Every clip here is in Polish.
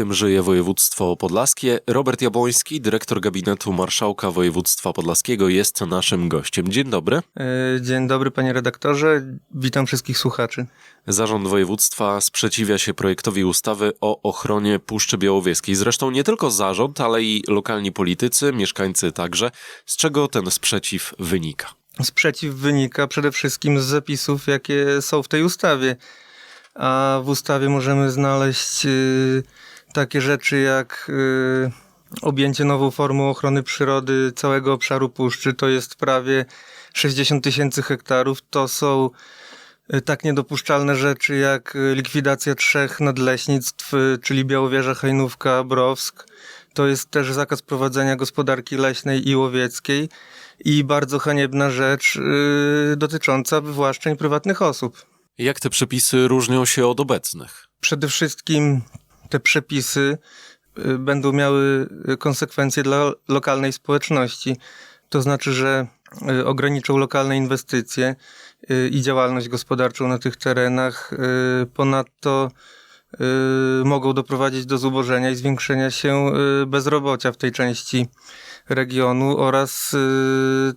tym żyje województwo podlaskie. Robert Jabłoński, dyrektor gabinetu marszałka województwa podlaskiego jest naszym gościem. Dzień dobry. E, Dzień dobry panie redaktorze, witam wszystkich słuchaczy. Zarząd województwa sprzeciwia się projektowi ustawy o ochronie Puszczy Białowieskiej. Zresztą nie tylko zarząd, ale i lokalni politycy, mieszkańcy także. Z czego ten sprzeciw wynika? Sprzeciw wynika przede wszystkim z zapisów, jakie są w tej ustawie. A w ustawie możemy znaleźć y, takie rzeczy jak y, objęcie nową formą ochrony przyrody całego obszaru puszczy, to jest prawie 60 tysięcy hektarów. To są y, tak niedopuszczalne rzeczy jak y, likwidacja trzech nadleśnictw, czyli Białowieża, Hajnówka, Browsk. To jest też zakaz prowadzenia gospodarki leśnej i łowieckiej i bardzo haniebna rzecz yy, dotycząca wywłaszczeń prywatnych osób. Jak te przepisy różnią się od obecnych? Przede wszystkim te przepisy y, będą miały y, konsekwencje dla lokalnej społeczności. To znaczy, że y, ograniczą lokalne inwestycje i działalność gospodarczą na tych terenach. Ponadto mogą doprowadzić do zubożenia i zwiększenia się bezrobocia w tej części regionu oraz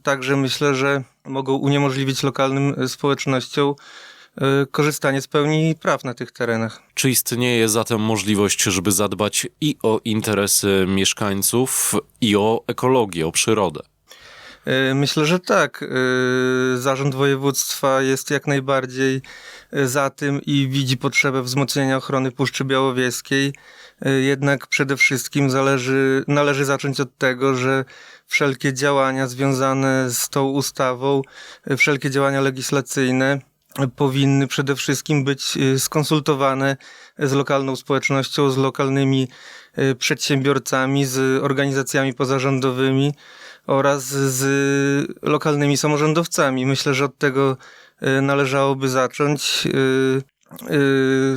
także myślę, że mogą uniemożliwić lokalnym społecznościom korzystanie z pełni praw na tych terenach. Czy istnieje zatem możliwość, żeby zadbać i o interesy mieszkańców, i o ekologię, o przyrodę? Y, Myślę, że tak. Y, Zarząd województwa jest jak najbardziej za tym i widzi potrzebę wzmocnienia ochrony Puszczy Białowieskiej. Jednak przede wszystkim zależy, należy zacząć od tego, że wszelkie działania związane z tą ustawą, wszelkie działania legislacyjne powinny przede wszystkim być y, skonsultowane z lokalną społecznością, z lokalnymi y, przedsiębiorcami, z organizacjami pozarządowymi oraz z lokalnymi samorządowcami. Myślę, że od tego y, należałoby zacząć.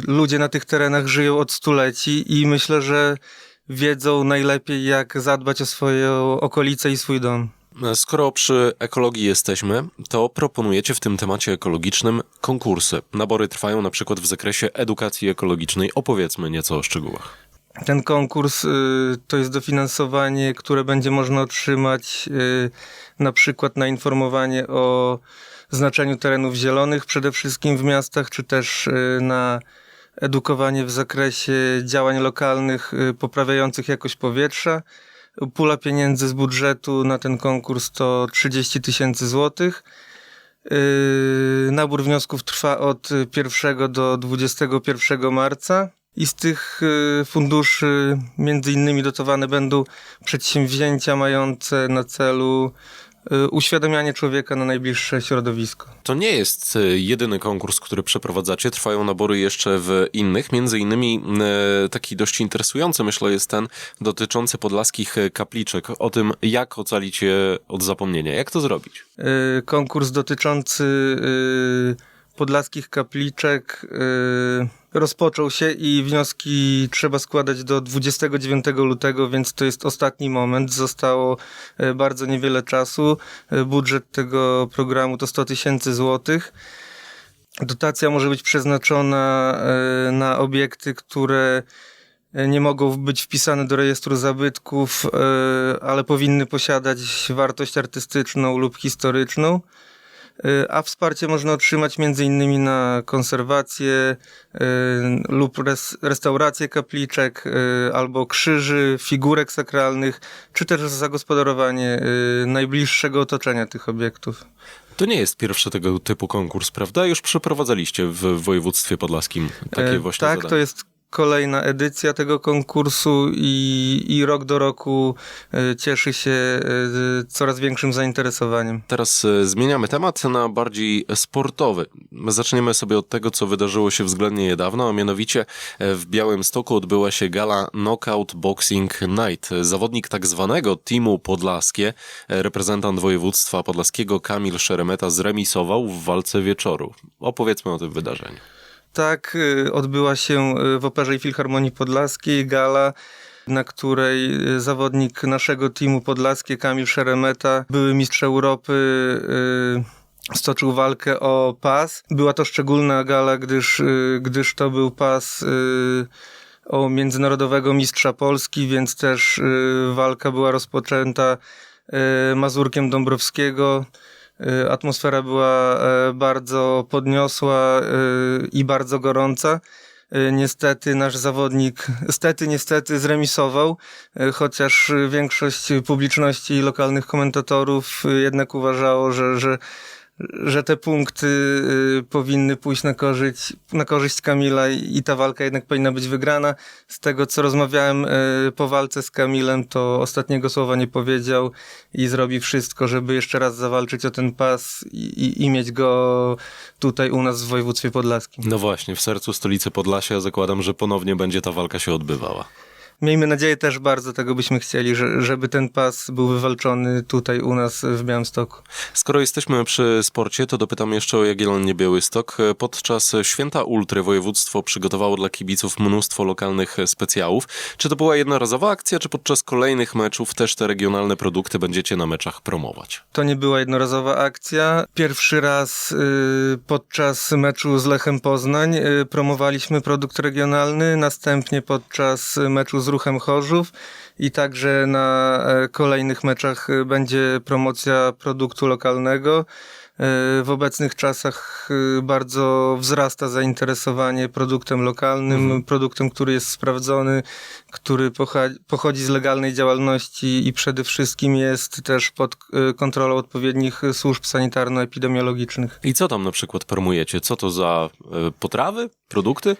Ludzie na tych terenach żyją od stuleci i myślę, że wiedzą najlepiej, jak zadbać o swoją okolicę i swój dom. Skoro przy ekologii jesteśmy, to proponujecie w tym temacie ekologicznym konkursy. Nabory trwają na przykład w zakresie edukacji ekologicznej. Opowiedzmy nieco o szczegółach. Ten konkurs y, to jest dofinansowanie, które będzie można otrzymać y, na przykład na informowanie o znaczeniu terenów zielonych, przede wszystkim w miastach, czy też y, na edukowanie w zakresie działań lokalnych poprawiających jakość powietrza. Pula pieniędzy z budżetu na ten konkurs to 30 tysięcy złotych. Yy, Nabór wniosków trwa od 1 do 21 marca i z tych yy, funduszy między innymi dotowane będą przedsięwzięcia mające na celu uświadamianie człowieka na najbliższe środowisko. To nie jest e, jedyny konkurs, który przeprowadzacie. Trwają nabory jeszcze w innych. Między innymi e, taki dość interesujący, myślę, jest ten dotyczący podlaskich kapliczek. O tym, jak ocalić je od zapomnienia. Jak to zrobić? Konkurs dotyczący podlaskich kapliczek yy, rozpoczął się i wnioski trzeba składać do 29 lutego, więc to jest ostatni moment. Zostało yy, bardzo niewiele czasu. Yy, Budżet tego programu to 100 tysięcy złotych. Dotacja może być przeznaczona na obiekty, które nie mogą być wpisane do rejestru zabytków, ale powinny posiadać wartość artystyczną lub historyczną. Yy, A wsparcie można otrzymać m.in. na konserwację yy, lub res, restaurację kapliczek, yy, albo krzyży, figurek sakralnych, czy też zagospodarowanie najbliższego otoczenia tych obiektów. To nie jest pierwszy tego typu konkurs, prawda? Już przeprowadzaliście w województwie podlaskim takie E, właśnie Tak, zadania. to jest kolejna edycja tego konkursu i, i rok do roku e, cieszy się e, coraz większym zainteresowaniem. Teraz e, zmieniamy temat na bardziej sportowy. Zaczniemy sobie od tego, co wydarzyło się względnie niedawno, a mianowicie w Białymstoku odbyła się gala Knockout Boxing Night. Zawodnik tak zwanego Teamu Podlaskie, reprezentant województwa podlaskiego Kamil Szeremeta zremisował w walce wieczoru. Opowiedzmy o tym wydarzeniu. Tak, y, odbyła się y, w Operze i Filharmonii Podlaskiej gala, na której y, zawodnik naszego teamu Podlaskie, Kamil Szeremeta, były mistrz Europy, stoczył walkę o pas. Była to szczególna gala, gdyż, gdyż to był pas o międzynarodowego mistrza Polski, więc też walka była rozpoczęta Mazurkiem Dąbrowskiego. Y, Atmosfera była e, bardzo podniosła y, i bardzo gorąca. Y, Niestety nasz zawodnik, stety, niestety zremisował, chociaż większość publiczności i lokalnych komentatorów jednak uważało, że, że, że te punkty y, powinny pójść na korzyść, na korzyść Kamila i, ta walka jednak powinna być wygrana. Z tego, co rozmawiałem y, po walce z Kamilem, to ostatniego słowa nie powiedział i zrobi wszystko, żeby jeszcze raz zawalczyć o ten pas i, i, i mieć go tutaj u nas w województwie podlaskim. No właśnie, w sercu stolicy Podlasia zakładam, że ponownie będzie ta walka się odbywała. Miejmy nadzieję też bardzo, tego byśmy chcieli, że, żeby ten pas był wywalczony tutaj u nas w Białymstoku. Skoro jesteśmy przy sporcie, to dopytam jeszcze o Jagiellonię Białystok. Podczas Święta Ultry województwo przygotowało dla kibiców mnóstwo lokalnych specjałów. Czy to była jednorazowa akcja, czy podczas kolejnych meczów też te regionalne produkty będziecie na meczach promować? To nie była jednorazowa akcja. Pierwszy raz y, podczas meczu z Lechem Poznań y, promowaliśmy produkt regionalny, następnie podczas meczu z Ruchem Chorzów i także na e, kolejnych meczach y, będzie promocja produktu lokalnego. Y, W obecnych czasach y, bardzo wzrasta zainteresowanie produktem lokalnym, produktem, który jest sprawdzony, który pochodzi z legalnej działalności i przede wszystkim jest też pod y, kontrolą odpowiednich służb sanitarno-epidemiologicznych. I co tam na przykład promujecie? Co to za e, potrawy, produkty?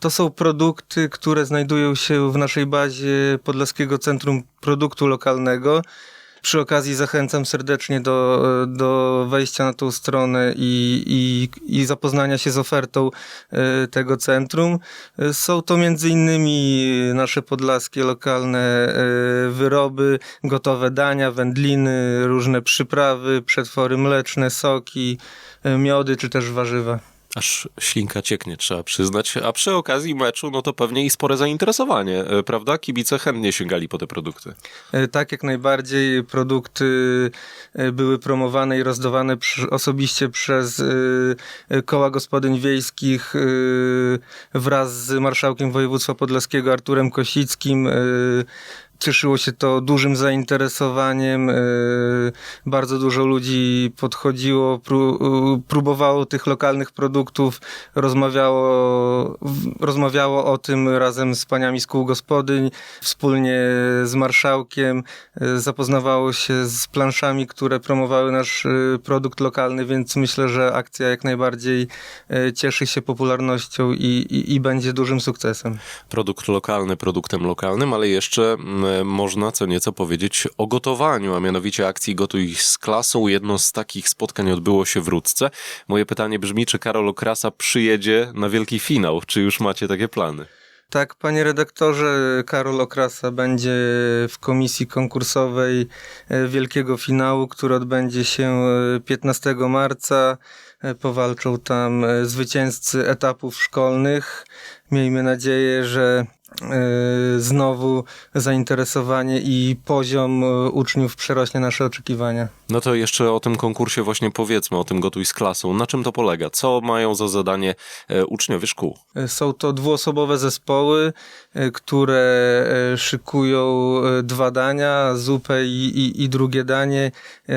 To są produkty, które znajdują się w naszej bazie Podlaskiego Centrum Produktu Lokalnego. Przy okazji zachęcam serdecznie do, do wejścia na tą stronę i, i, i zapoznania się z ofertą y, tego centrum. Y, Są to między innymi nasze podlaskie lokalne y, wyroby, gotowe dania, wędliny, różne przyprawy, przetwory mleczne, soki, miody czy też warzywa. Aż ślinka cieknie, trzeba przyznać. A przy okazji meczu, no to pewnie i spore zainteresowanie, e, prawda? Kibice chętnie sięgali po te produkty. E, Tak, jak najbardziej. Produkty e, były promowane i rozdawane osobiście przez koła gospodyń wiejskich wraz z marszałkiem województwa podlaskiego Arturem Kosickim. Cieszyło się to dużym zainteresowaniem. e, Bardzo dużo ludzi podchodziło, e, próbowało tych lokalnych produktów, rozmawiało, rozmawiało o tym razem z paniami z kół gospodyń, wspólnie z marszałkiem, e, zapoznawało się z planszami, które promowały nasz produkt lokalny, więc myślę, że akcja jak najbardziej cieszy się popularnością i, i, i będzie dużym sukcesem. Produkt lokalny produktem lokalnym, ale jeszcze mm, można co nieco powiedzieć o gotowaniu, a mianowicie akcji Gotuj z klasą. Jedno z takich spotkań odbyło się w Rudce. Moje pytanie brzmi, czy Karol Okrasa przyjedzie na wielki finał? Czy już macie takie plany? Tak, panie redaktorze, Karol Okrasa będzie w komisji konkursowej e, wielkiego finału, który odbędzie się e, 15 marca. E, Powalczą tam e, zwycięzcy etapów szkolnych. Miejmy nadzieję, że e, znowu zainteresowanie i poziom e, uczniów przerośnie nasze oczekiwania. No to jeszcze o tym konkursie właśnie powiedzmy, o tym Gotuj z klasą. Na czym to polega? Co mają za zadanie e, uczniowie szkół? Są to dwuosobowe zespoły, e, które e, szykują e, dwa dania, zupę i, i, i drugie danie. E,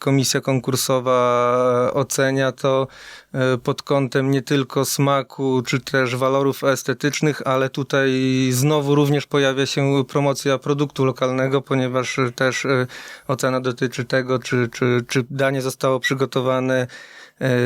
Komisja konkursowa ocenia to e, pod kątem nie tylko smaku czy też walorów estetycznych, ale tutaj znowu również pojawia się promocja produktu lokalnego, ponieważ też e, ocena dotyczy tego, czy, czy, czy danie zostało przygotowane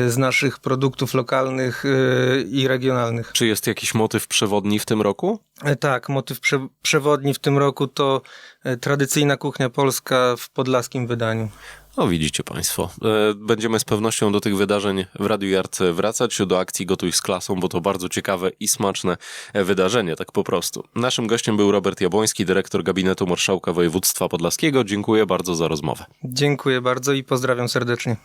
z naszych produktów lokalnych e, i regionalnych. Czy jest jakiś motyw przewodni w tym roku? E, Tak, motyw prze, przewodni w tym roku to e, tradycyjna kuchnia polska w podlaskim wydaniu. No widzicie Państwo, e, będziemy z pewnością do tych wydarzeń w Radiu Jart wracać, do akcji Gotuj z klasą, bo to bardzo ciekawe i smaczne e, wydarzenie, tak po prostu. Naszym gościem był Robert Jabłoński, dyrektor gabinetu Marszałka Województwa Podlaskiego. Dziękuję bardzo za rozmowę. Dziękuję bardzo i pozdrawiam serdecznie.